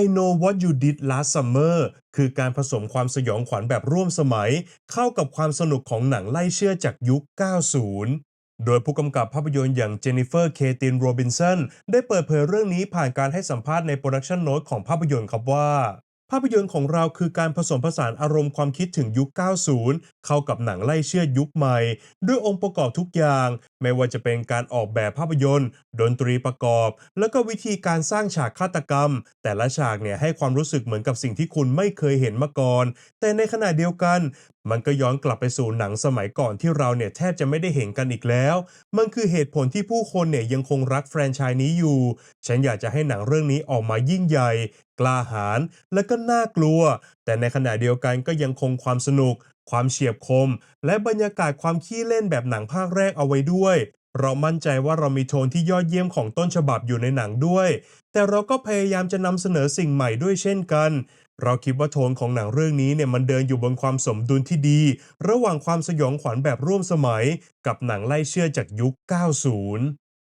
I Know What You Did Last Summer คือการผสมความสยองขวัญแบบร่วมสมัย เข้ากับความสนุกของหนังไล่เชื่อจากยุค 90โดยผู้กำกับภาพยนตร์อย่างเจนนิเฟอร์เคตินโรบินสันได้เปิดเผยเรื่องนี้ผ่านการให้สัมภาษณ์ในโปรดักชันโน้ตของภาพยนตร์ครับว่า ภาพยนตร์ของเราคือการผสมผสานอารมณ์ความคิดถึงยุค 90 เข้ากับหนังไล่เชื่อยุคใหม่ ด้วยองค์ประกอบทุกอย่าง ไม่ว่าจะเป็นการออกแบบภาพยนตร์ ดนตรีประกอบ แล้วก็วิธีการสร้างฉากฆาตกรรม แต่ละฉากเนี่ยให้ความรู้สึกเหมือนกับสิ่งที่คุณไม่เคยเห็นมาก่อน แต่ในขณะเดียวกัน มันก็ย้อนกลับไปสู่หนังสมัยก่อนที่เราเนี่ยแทบจะไม่ได้เห็นกันอีกแล้ว มันคือเหตุผลที่ผู้คนเนี่ยยังคงรักแฟรนไชส์นี้อยู่ ฉันอยากจะให้หนังเรื่องนี้ออกมายิ่งใหญ่ กล้าหาญและก็น่ากลัว แต่ในขณะเดียวกันก็ยังคงความสนุก ความเฉียบคม และบรรยากาศความขี้เล่นแบบหนังภาคแรกเอาไว้ด้วย เรามั่นใจว่าเรามีโทนที่ยอดเยี่ยมของต้นฉบับอยู่ในหนังด้วย แต่เราก็พยายามจะนำเสนอสิ่งใหม่ด้วยเช่นกันเราคิดว่าโทนของหนังเรื่องนี้เนี่ยมันเดินอยู่บนความสมดุลที่ดี ระหว่างความสยองขวัญแบบร่วมสมัย กับหนังไล่เชื่อจากยุค 90